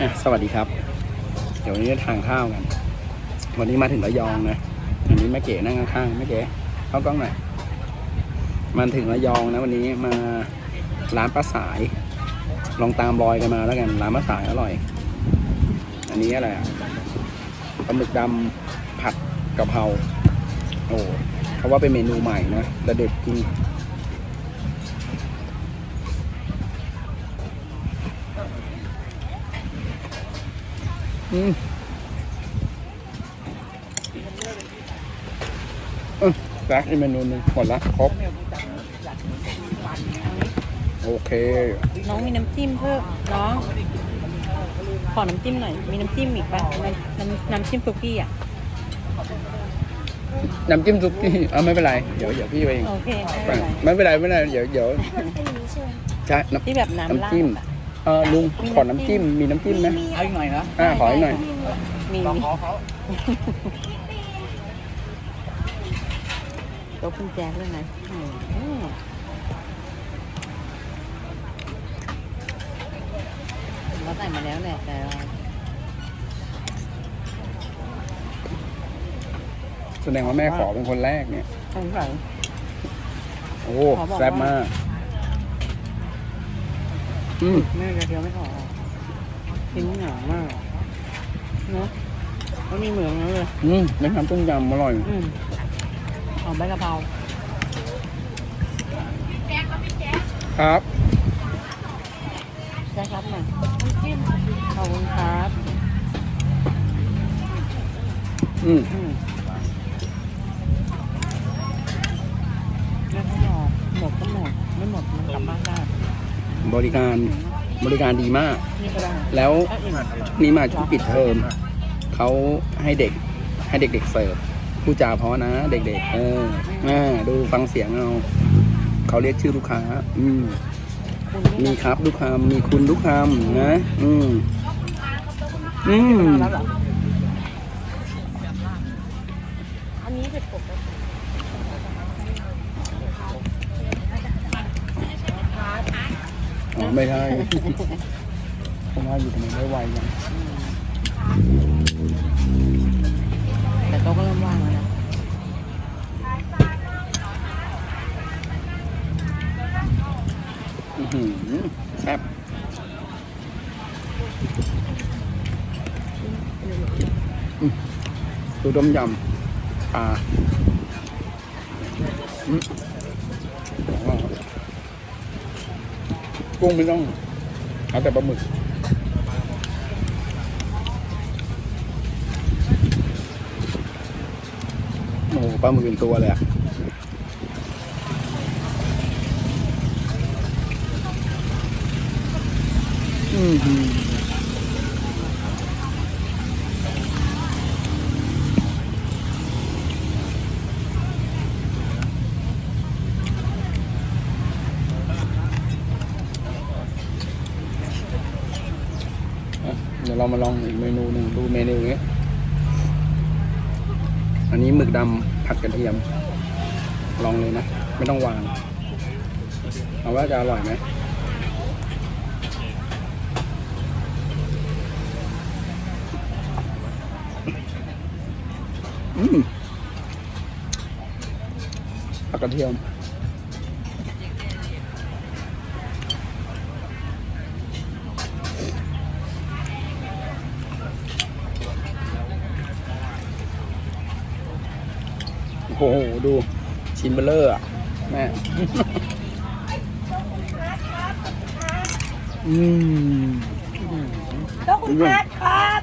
อะสวัสดีครับ เดี๋ยววันนี้จะทานข้าวกัน วันนี้มาถึงระยองนะ อันนี้แม่เก๋นั่งข้างๆแม่เก๋เข้ากล้องหน่อยมาถึงระยองนะวันนี้มาร้านป้าสาย ลองตามรอยกันมาแล้วกันร้านป้าสายอร่อย อันนี้อะไรอะปลาหมึกดำผัดกะเพราโอ้เขาว่าเป็นเมนูใหม่นะแต่เด็ดจริง อืมเออรักอีกเมนูหนึ่งหมดละครบ โอเค น้องมีน้ำจิ้มเพิ่มน้อง ขอน้ำจิ้มหน่อย มีน้ำจิ้มอีกปะน้ำน้ำน้ำจิ้มซุกี้อะ น้ำจิ้มซุกี้เออไม่เป็นไร เดี๋ยวเดี๋ยวพี่ไปเองโอเคไม่เป็นไรไม่เป็นไรไม่เป็นไรเดี๋ยวเดี๋ยวใช่น้ที่แบบน้ำราดจิ้ม อะ เออลุงขอน้ำจิ้มมีน้ำจิ้มไหมเอาอีกหน่อยนะอ่าขออีกหน่อยมีลองมีขอเขาโต๊ะคุณแจ๊คด้วยนะอืมเราใส่มาแล้วแหละแต่เราแสดงว่าแม่ขอเป็นคนแรกเนี่ยสงสัยโอ้ขอบอกว่าแซ่บมาก อืมแม่จะเคี้ยวไม่ออกชิ้นหนามากเนาะมันมีเหมืองนั้นเลยอืมเป็นน้ำต้มยำอร่อย อืมเอาใบกะเพราครับใช่ครับหน่อยขอบคุณครับ อืม อืมแล้วก็หมดหมดก็หมด ไม่หมดมันกลับบ้านได้ บริการบริการดีมาก แล้วถ้าอิ่มนี่มาช่วงปิดเทอมเขาให้เด็กให้เด็กๆเสิร์ฟผู้จ่าเพาะนะ เด็ก ๆ เอออ่าดูฟังเสียงเอาเขาเรียกชื่อลูกค้า อืมมีครับลูกคำมีคุณลูกคำนะ อืมอืมออันนี้เป็นปกติ อ๋อไม่ใช่ผมว่าอยู่ทำไมไม่ไวยังแต่โต๊ะก็เริ่มว่างแล้วนะอื้อหือแซ่บอืมดูต้มยำปลาอืมอ๋อ กุ้งไม่ต้องเอาแต่ปลาหมึกโอ้ปลาหมึกเป็นตัวเลยอะอืมหืออะเดี๋ยวเรามาลองอีกเมนูหนึ่งดูเมนูนี้ อันนี้หมึกดำผัดกระเทียม ลองเลยนะ ไม่ต้องวาง เอาว่าจะอร่อยไหมอืมผักกระเทียม โอ้โห ดูชิ้นเบลเลอร์อะ แม่อืมอืมแล้วคุณแพทย์ครับ